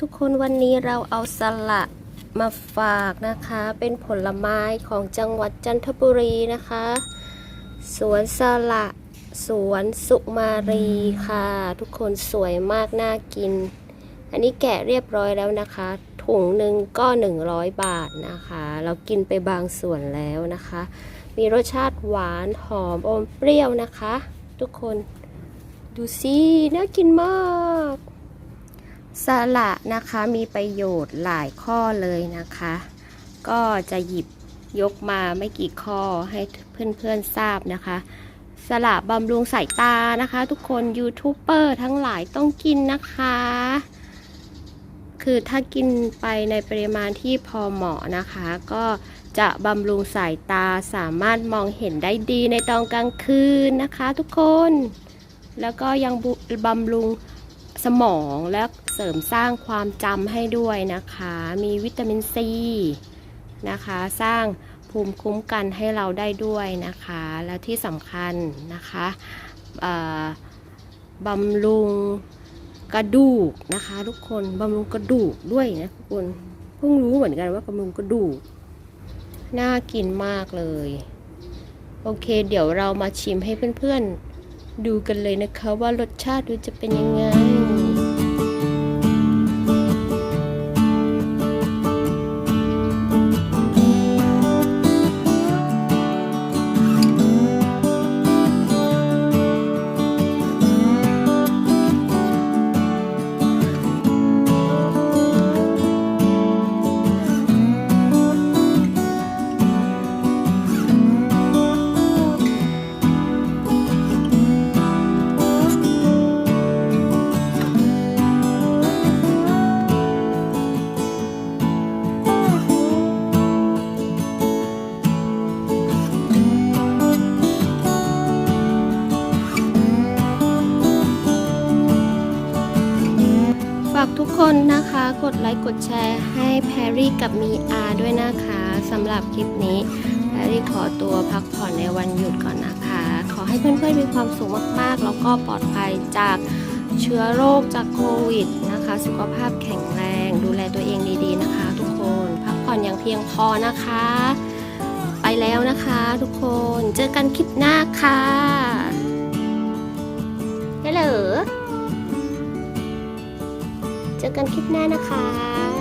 ทุกคนวันนี้เราเอาสละมาฝากนะคะ เป็นผลไม้ของจังหวัดจันทบุรีนะคะ สวนสละสวนสุมารีค่ะ ทุกคนสวยมากน่ากิน อันนี้แกะเรียบร้อยแล้วนะคะ ถุงหนึ่งก็ 100 บาทนะคะ เรากินไปบางส่วนแล้วนะคะ มีรสชาติหวานหอมอมเปรี้ยวนะคะ ทุกคนดูสิน่ากินมาก สละนะคะมีประโยชน์หลายข้อเลยนะคะ ก็จะหยิบยกมาไม่กี่ข้อให้เพื่อนๆทราบนะคะ สละบำรุงสายตานะคะ ทุกคนยูทูบเบอร์ทั้งหลายต้องกินนะคะ คือถ้ากินไปในปริมาณที่พอเหมาะนะคะ ก็จะบำรุงสายตาสามารถมองเห็นได้ดีในตอนกลางคืนนะคะ ทุกคน แล้วก็ยังบบำรุง สมองและเสริมสร้างความจำให้ด้วยนะคะ มีวิตามินซีนะคะ สร้างภูมิคุ้มกันให้เราได้ด้วยนะคะ แล้วที่สำคัญนะคะบำรุงกระดูกนะคะทุกคนบำรุงกระดูกด้วยนะทุกคนเพิ่งรู้เหมือนกันว่าบำรุงกระดูก น่ากินมากเลย โอเค เดี๋ยวเรามาชิมให้เพื่อนๆดูกันเลยนะคะว่ารสชาติดูจะเป็นยังไงากทุกคนนะคะ กดไลค์กดแชร์ให้แพรรี่กับมีอาด้วยนะคะสำหรับคลิปนี้แพรรี่ขอตัวพักผ่อนในวันหยุดก่อนนะคะ ขอให้เพื่อนๆมีความสุขมากๆ แล้วก็ปลอดภัยจากเชื้อโรคจากโควิดนะคะ สุขภาพแข็งแรง ดูแลตัวเองดีๆนะคะ ทุกคนพักผ่อนอย่างเพียงพอนะคะ ไปแล้วนะคะทุกคนเจอกันคลิปหน้าค่ะฮัลโหล เจอกันคลิปหน้านะคะ